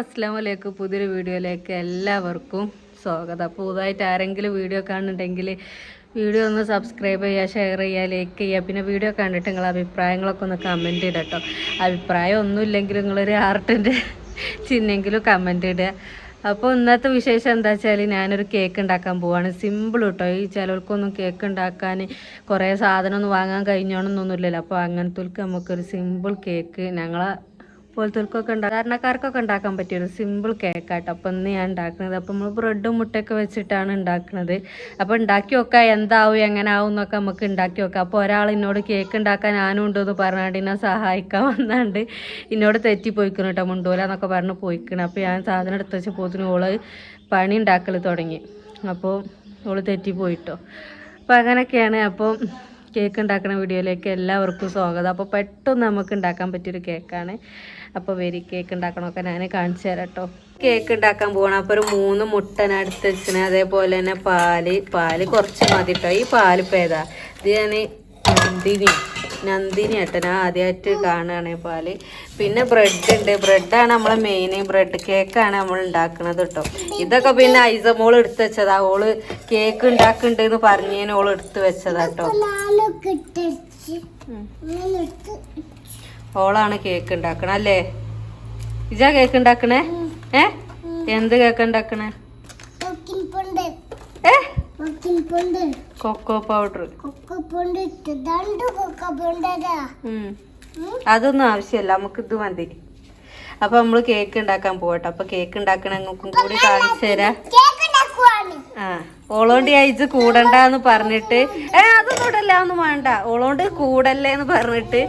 അസ്സാം വലൈക്കും പുതിയൊരു വീഡിയോയിലേക്ക് എല്ലാവർക്കും സ്വാഗതം. അപ്പോൾ പുതുതായിട്ട് ആരെങ്കിലും വീഡിയോ കാണുന്നുണ്ടെങ്കിൽ വീഡിയോ ഒന്ന് സബ്സ്ക്രൈബ് ചെയ്യുക ഷെയർ ചെയ്യുക ലൈക്ക് ചെയ്യുക. പിന്നെ വീഡിയോ കണ്ടിട്ട് നിങ്ങൾ അഭിപ്രായങ്ങളൊക്കെ ഒന്ന് കമന്റ് ഇടുക കേട്ടോ. അഭിപ്രായം ഒന്നുമില്ലെങ്കിലും നിങ്ങളൊരു ആർട്ടിന്റെ ചിഹ്നെങ്കിലും കമന്റ് ഇടുക. അപ്പോൾ ഇന്നത്തെ വിശേഷം എന്താ വെച്ചാൽ ഞാനൊരു കേക്ക് ഉണ്ടാക്കാൻ പോവാണ്. സിമ്പിൾ കേട്ടോ. ഈ ചിലർക്കൊന്നും കേക്ക് ഉണ്ടാക്കാൻ കുറേ സാധനം ഒന്നും വാങ്ങാൻ കഴിഞ്ഞോണമെന്നൊന്നുമില്ലല്ലോ അപ്പോൾ അങ്ങനത്തെ നമുക്കൊരു സിമ്പിൾ കേക്ക് ഞങ്ങളെ പോലത്തോൽക്കൊക്കെ ഉണ്ടാ സാധാരണക്കാർക്കൊക്കെ ഉണ്ടാക്കാൻ പറ്റിയൊരു സിമ്പിൾ കേക്കാട്ടോ അപ്പം ഇന്ന് ഞാൻ ഉണ്ടാക്കുന്നത്. അപ്പം നമ്മൾ ബ്രെഡും മുട്ടയൊക്കെ വെച്ചിട്ടാണ് ഉണ്ടാക്കുന്നത്. അപ്പോൾ ഉണ്ടാക്കി വെക്കാം എന്താവും എങ്ങനെ ആവും എന്നൊക്കെ നമുക്ക് ഉണ്ടാക്കി വെക്കാം അപ്പോൾ ഒരാൾ എന്നോട് കേക്ക് ഉണ്ടാക്കാൻ ഞാനും ഉണ്ടെന്ന് പറഞ്ഞാണ്ട് എന്നെ സഹായിക്കാൻ വന്നാണ്ട് എന്നോട് തെറ്റി പോയിക്കണം കേട്ടോ മുണ്ടോല എന്നൊക്കെ പറഞ്ഞ് പോയിക്കണം. അപ്പോൾ ഞാൻ സാധനം എടുത്ത് വെച്ച് പോത്തിന് ഓൾ പണി ഉണ്ടാക്കൽ തുടങ്ങി. അപ്പോൾ ഓൾ തെറ്റി പോയിട്ടോ അപ്പോൾ അങ്ങനെയൊക്കെയാണ് അപ്പോൾ കേക്ക് ഉണ്ടാക്കുന്ന വീഡിയോയിലേക്ക് എല്ലാവർക്കും സ്വാഗതം. അപ്പോൾ പെട്ടെന്ന് നമുക്ക് ഉണ്ടാക്കാൻ പറ്റിയൊരു കേക്കാണ്. അപ്പോൾ വരി കേക്ക് ഉണ്ടാക്കണമൊക്കെ ഞാൻ കാണിച്ചു തരാം കേട്ടോ. കേക്ക് ഉണ്ടാക്കാൻ പോകണം അപ്പോൾ ഒരു മൂന്ന് മുട്ടന അടുത്ത് വെച്ചിന്. അതേപോലെ തന്നെ പാൽ. പാൽ കുറച്ച് മതി കേട്ടോ ഈ പാൽ ഇപ്പോൾ ഏതാ? ഇത് ഞാൻ നന്ദിനി ഏട്ടനാ ആദ്യമായിട്ട് കാണുകയാണ് പാൽ. പിന്നെ ബ്രെഡ് ഉണ്ട് ബ്രെഡാണ് നമ്മളെ മെയിൻ ബ്രെഡ് കേക്കാണ് നമ്മൾ ഉണ്ടാക്കുന്നത് കേട്ടോ ഇതൊക്കെ പിന്നെ ഐസമോൾ എടുത്തു വെച്ചതാ. ഓൾ കേക്ക് ഉണ്ടാക്കുന്നുണ്ട് എന്ന് പറഞ്ഞതിന് ഓൾ എടുത്ത് വെച്ചതാ കേട്ടോ ഓളാണ് കേക്ക് ഉണ്ടാക്കണ അല്ലേ? ഇജാ കേക്ക് ഉണ്ടാക്കണേ? ഏ? എന്ത് കേക്ക് ഉണ്ടാക്കണേ? Cocoa powder. അതൊന്നും ആവശ്യമല്ല നമുക്ക് ഇത് മതി. അപ്പൊ നമ്മൾ കേക്ക് ഉണ്ടാക്കാൻ പോകട്ടെ അപ്പൊ കേക്ക് ഉണ്ടാക്കണ ഞങ്ങൾക്കും കൂടി കാണിച്ചു തരാം. ആ ഓളോണ്ട് അയച്ച് കൂടണ്ടെന്ന് പറഞ്ഞിട്ട് ഏ അതൊന്നും ഇടല്ല ഒന്നും വേണ്ട. ഓളോണ്ട് കൂടല്ലേ എന്ന് പറഞ്ഞിട്ട്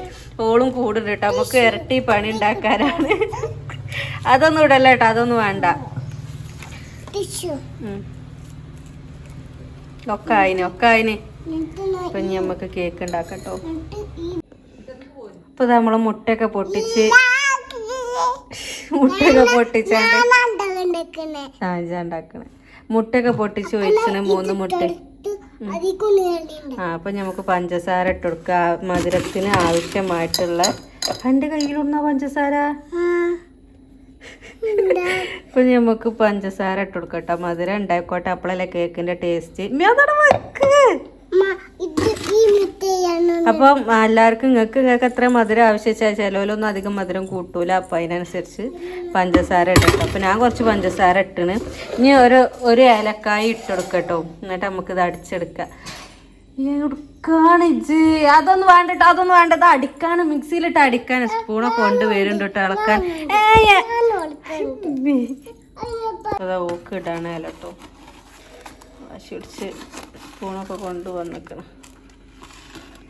ഓളും കൂടുണ്ട് കേട്ടോ നമുക്ക് ഇരട്ടി പണി ഉണ്ടാക്കാനാണ്. അതൊന്നും ഇടല്ല കേട്ടോ അതൊന്നും വേണ്ട. ഉം. ഒക്കെ ആയിന് ഒക്കെ ആയിന്. അപ്പൊ ഇനി നമുക്ക് കേക്ക് ഉണ്ടാക്കട്ടോ. ഇപ്പൊ നമ്മൾ മുട്ടയൊക്കെ പൊട്ടിച്ച് മുട്ടയൊക്കെ പൊട്ടിച്ചാണ്ട് ഉണ്ടാക്കണേ. മുട്ടയൊക്കെ പൊട്ടിച്ച് ഒഴിച്ചിന് മൂന്ന് മുട്ട. ആ അപ്പൊ നമുക്ക് പഞ്ചസാര ഇട്ട് കൊടുക്കുക മധുരത്തിന് ആവശ്യമായിട്ടുള്ള എന്റെ കയ്യിലുണ്ടോ പഞ്ചസാര? ഇപ്പൊ നമുക്ക് പഞ്ചസാര ഇട്ട് കൊടുക്കട്ടെ. മധുരം ഉണ്ടായിക്കോട്ടെ. അപ്പോഴല്ലേ കേക്കിന്റെ ടേസ്റ്റ് അപ്പം എല്ലാവർക്കും നിങ്ങൾക്ക് നിങ്ങൾക്ക് എത്ര മധുരം ആവശ്യച്ചാൽ ചിലവിലൊന്നും അധികം മധുരം കൂട്ടൂല. അപ്പം അതിനനുസരിച്ച് പഞ്ചസാര ഇടട്ടോ. അപ്പം ഞാൻ കുറച്ച് പഞ്ചസാര ഇട്ടണ്. ഇനി ഒരു ഒരു ഏലക്കായ ഇട്ടെടുക്കട്ടോ എന്നിട്ട് നമുക്കിത് അടിച്ചെടുക്കാം. ഇജ് അതൊന്നും വേണ്ടട്ടോ അതൊന്നും വേണ്ടത് അടിക്കാണ് മിക്സിയിലിട്ട് അടിക്കാൻ സ്പൂണൊക്കെ കൊണ്ട് വരുന്നുണ്ട് ഏയ് അതാ ഓക്ക് ഇടാണല്ലോ ശുടിച്ച് വാശി പിടിച്ച് സ്പൂണൊക്കെ കൊണ്ട് വന്നിക്കണം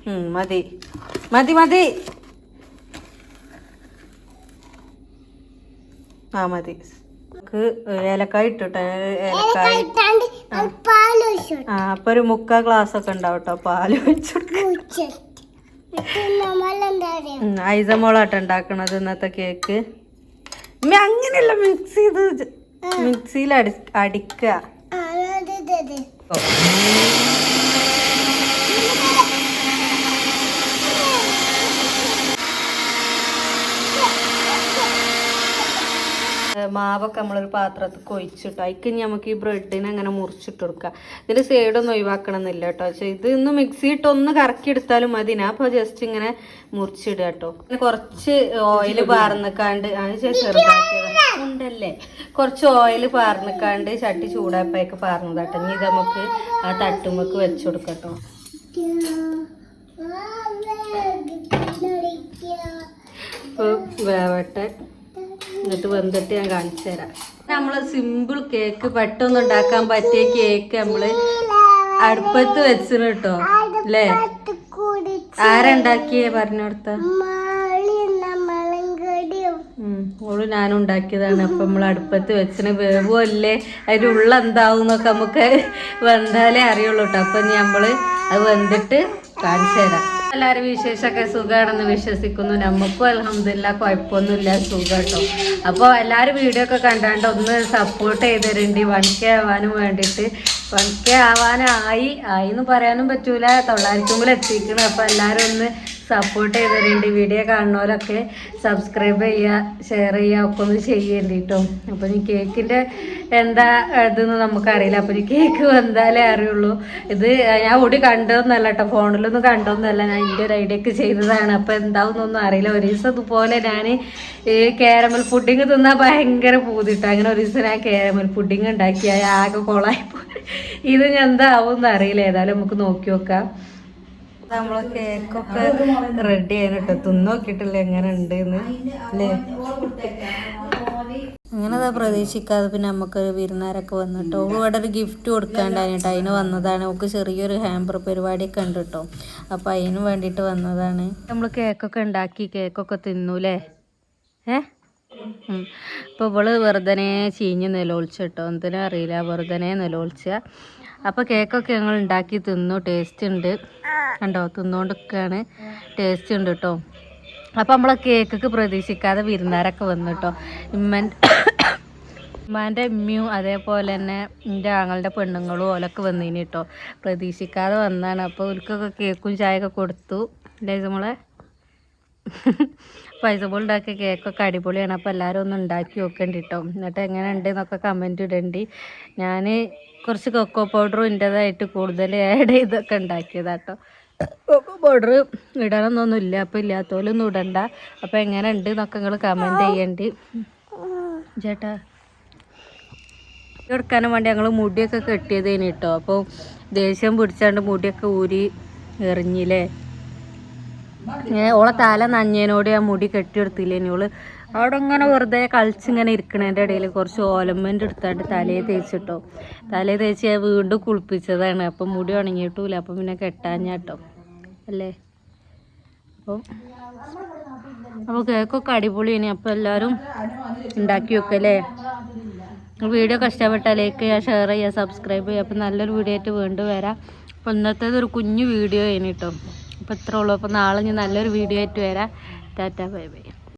ഉം, മതി. മതി മതി. ആ മതി. നമുക്ക് ഏലക്കായ ഇട്ടിട്ട് ഏലക്കായ. ആ. അപ്പൊ ഒരു മുക്കാ ഗ്ലാസ് ഒക്കെ ഉണ്ടാവും കേട്ടോ പാൽ ഐസമോളാട്ട ഐസമോളാട്ടോ ഉണ്ടാക്കണത് ഇന്നത്തെ കേക്ക്. അങ്ങനെയല്ല മിക്സ് ചെയ്ത് മിക്സിയിൽ അടി അടിക്കുക ഏ, മാവൊക്കെ നമ്മളൊരു പാത്രത്തിൽ കൊഴിച്ചിട്ടോ. അതിക്ക് ഇനി നമുക്ക് ഈ ബ്രെഡിനെ അങ്ങനെ മുറിച്ചിട്ട് കൊടുക്കാം. ഇതിന്റെ സൈഡൊന്നും ഒഴിവാക്കണം എന്നില്ല കേട്ടോ പക്ഷേ ഇത് ഇന്ന് മിക്സി ഇട്ട് ഒന്ന് കറക്കി എടുത്താലും മതി. ഞാൻ അപ്പോൾ ജസ്റ്റ് ഇങ്ങനെ മുറിച്ചിടുക കേട്ടോ പിന്നെ കുറച്ച് ഓയിൽ പാർന്നിക്കാണ്ട് അത് ശേഷം ചെറുതാക്കിയത്. ഉണ്ടല്ലേ? കുറച്ച് ഓയിൽ പാർന്നിക്കാണ്ട് ചട്ടി ചൂടായപ്പോഴേക്ക് പാർന്നതാട്ടോ ഇനി ഇത് നമുക്ക് ആ തട്ടുമ്പക്ക് വെച്ച് കൊടുക്കട്ടോ വേവട്ടെ. എന്നിട്ട് വെന്തിട്ട് ഞാൻ കാണിച്ചു തരാം. നമ്മൾ സിമ്പിൾ കേക്ക് പെട്ടെന്ന് ഉണ്ടാക്കാൻ പറ്റിയ കേക്ക് നമ്മൾ അടുപ്പത്ത് വെച്ചിന് കേട്ടോ അല്ലേ ആരുണ്ടാക്കിയേ പറഞ്ഞോടുത്ത ഓൾ ഞാനും ഉണ്ടാക്കിയതാണ്. അപ്പൊ നമ്മൾ അടുപ്പത്ത് വെച്ചിന് വേവോ അല്ലേ അതിന്റെ ഉള്ള എന്താവും നമുക്ക് വെന്താലേ അറിയുള്ളൂ കേട്ടോ അപ്പൊ നമ്മൾ അത് വെന്തിട്ട് കാണിച്ചു തരാം. എല്ലാവരും വിശേഷമൊക്കെ സുഖമാണെന്ന് വിശ്വസിക്കുന്നു. നമുക്കും അലഹമില്ല കുഴപ്പമൊന്നുമില്ല സുഖം കേട്ടോ അപ്പോൾ എല്ലാവരും വീഡിയോ ഒക്കെ കണ്ടാണ്ട് ഒന്ന് സപ്പോർട്ട് ചെയ്തിട്ടുണ്ട് വൺ കെ ആവാനും വേണ്ടിയിട്ട്. വൺ കെ ആവാനായി. ആയി എന്ന് പറയാനും പറ്റൂല. തൊള്ളായിരത്തി മുമ്പിൽ എത്തിക്കണം അപ്പോൾ എല്ലാവരും ഒന്ന് സപ്പോർട്ട് ചെയ്തവരുണ്ട്. വീഡിയോ കാണുന്നവരൊക്കെ സബ്സ്ക്രൈബ് ചെയ്യുക ഷെയർ ചെയ്യുക ഒക്കെ ഒന്ന് ചെയ്യേണ്ടി കേട്ടോ അപ്പോൾ ഈ കേക്കിന്റെ എന്താ ഇതെന്ന് നമുക്കറിയില്ല. അപ്പോൾ ഈ കേക്ക് വന്നാലേ അറിയുള്ളൂ. ഇത് ഞാൻ ഓടി കണ്ടതൊന്നല്ല കേട്ടോ. ഫോണിലൊന്നും കണ്ടതൊന്നുമല്ല ഞാൻ എന്റെ ഒരു ഐഡിയക്ക് ചെയ്തതാണ്. അപ്പോൾ എന്താവുന്നൊന്നും അറിയില്ല. ഒരു ദിവസം ഇതുപോലെ ഞാൻ ഈ കാരമൽ പുഡിങ് തിന്നാൽ ഭയങ്കര പൂതിട്ടു. അങ്ങനെ ഒരു ദിവസം ഞാൻ കാരമൽ പുഡിങ് ഉണ്ടാക്കി. ആകെ കൊളായിപ്പോയി ഇത് ഞാൻ എന്താവും അറിയില്ല. ഏതായാലും നമുക്ക് നോക്കി നോക്കാം. നമ്മളെ കേക്കൊക്കെ റെഡി ആയിട്ട് തിന്നു നോക്കിയിട്ടില്ല എങ്ങനെ ഉണ്ട് അല്ലേ പ്രതീക്ഷിക്കാതെ പിന്നെ നമുക്കൊരു വിരുന്നാരൊക്കെ വന്നിട്ടോ. ഇവിടെ ഒരു ഗിഫ്റ്റ് കൊടുക്കാണ്ടായിട്ട് അതിന് വന്നതാണ്. നമുക്ക് ചെറിയൊരു ഹാമ്പർ പരിപാടിയൊക്കെ ഉണ്ട് കേട്ടോ അപ്പോൾ അതിന് വേണ്ടിയിട്ട് വന്നതാണ്. നമ്മൾ കേക്കൊക്കെ ഉണ്ടാക്കി. കേക്കൊക്കെ തിന്നൂലേ? ഏ? ഇപ്പോൾ ഇവൾ വെറുതെ ചീഞ്ഞ് നിലവിളിച്ച കേട്ടോ എന്തിനാ അറിയില്ല. വെറുതെ നിലവിളിച്ച അപ്പോൾ കേക്കൊക്കെ ഞങ്ങൾ ഉണ്ടാക്കി തിന്നു. ടേസ്റ്റ് ഉണ്ട്. കണ്ടോ? തിന്നുകൊണ്ടൊക്കെയാണ് ടേസ്റ്റ് ഉണ്ട് കേട്ടോ അപ്പോൾ നമ്മളെ കേക്കൊക്കെ പ്രതീക്ഷിക്കാതെ വിരുന്നാരൊക്കെ വന്നു കേട്ടോ ഇമ്മൻ ഉമ്മാന്റെ ഉമ്മയും അതേപോലെ തന്നെ എന്റെ ആങ്ങളുടെ പെണ്ണുങ്ങളും ഓലൊക്കെ വന്നിനി കേട്ടോ പ്രതീക്ഷിക്കാതെ വന്നതാണ് അപ്പോൾ ഇവർക്കൊക്കെ കേക്കും ചായയൊക്കെ കൊടുത്തു. അല്ലേ നമ്മളെ പൈസ പോലെ ഉണ്ടാക്കിയ കേക്കൊക്കെ അടിപൊളിയാണ്. അപ്പോൾ എല്ലാവരും ഒന്ന് ഉണ്ടാക്കി നോക്കണ്ട കേട്ടോ എന്നിട്ട് എങ്ങനെ ഉണ്ട് എന്നൊക്കെ കമന്റ് ഇടണ്ടി. ഞാൻ കുറച്ച് കൊക്കോ പൗഡറും എന്റെതായിട്ട് കൂടുതൽ ആഡ് ചെയ്തൊക്കെ ഉണ്ടാക്കിയതാട്ടോ കൊക്കോ പൗഡർ ഇടണമെന്നൊന്നും ഇല്ല അപ്പോൾ ഇല്ലാത്തപോലൊന്നും ഇടണ്ട. അപ്പോൾ എങ്ങനെ ഉണ്ട് എന്നൊക്കെ നിങ്ങൾ കമന്റ് ചെയ്യണ്ടി. ചേട്ടാ എടുക്കാനും വേണ്ടി ഞങ്ങൾ മുടിയൊക്കെ കെട്ടിയതേന് കേട്ടോ അപ്പോൾ ദേഷ്യം പിടിച്ചാണ്ട് മുടിയൊക്കെ ഊരി എറിഞ്ഞില്ലേ? ഓളെ തല നഞ്ഞേനോട് ഞാൻ മുടി കെട്ടിയെടുത്തില്ലേനി ഓൾ? അവിടെ ഇങ്ങനെ വെറുതെ കളിച്ചിങ്ങനെ ഇരിക്കണതിന്റെ ഇടയിൽ കുറച്ച് ഓലമെന്റ് എടുത്താണ്ട് തലയെ തേച്ചിട്ടോ. തലയെ തേച്ച് ഞാൻ വീണ്ടും കുളിപ്പിച്ചതാണ്. അപ്പം മുടി ഉണങ്ങിയിട്ടില്ല അപ്പം പിന്നെ കെട്ടാഞ്ഞാട്ടോ അല്ലേ? അപ്പം അപ്പോൾ കേക്കൊക്കെ അടിപൊളിയാണ് അപ്പോൾ എല്ലാവരും ഉണ്ടാക്കി വെക്കല്ലേ വീഡിയോ കഷ്ടപ്പെട്ടാൽ ലൈക്ക് ചെയ്യുക ഷെയർ ചെയ്യുക സബ്സ്ക്രൈബ് ചെയ്യുക അപ്പം നല്ലൊരു വീഡിയോ ആയിട്ട് വീണ്ടും വരാം. അപ്പോൾ ഇന്നത്തേത് ഒരു കുഞ്ഞു വീഡിയോ ആണ് അപ്പോൾ ഉള്ളൂ. അപ്പോൾ നാളെ ഞാൻ നല്ലൊരു വീഡിയോ ആയിട്ട് വരാം. Tata bye bye.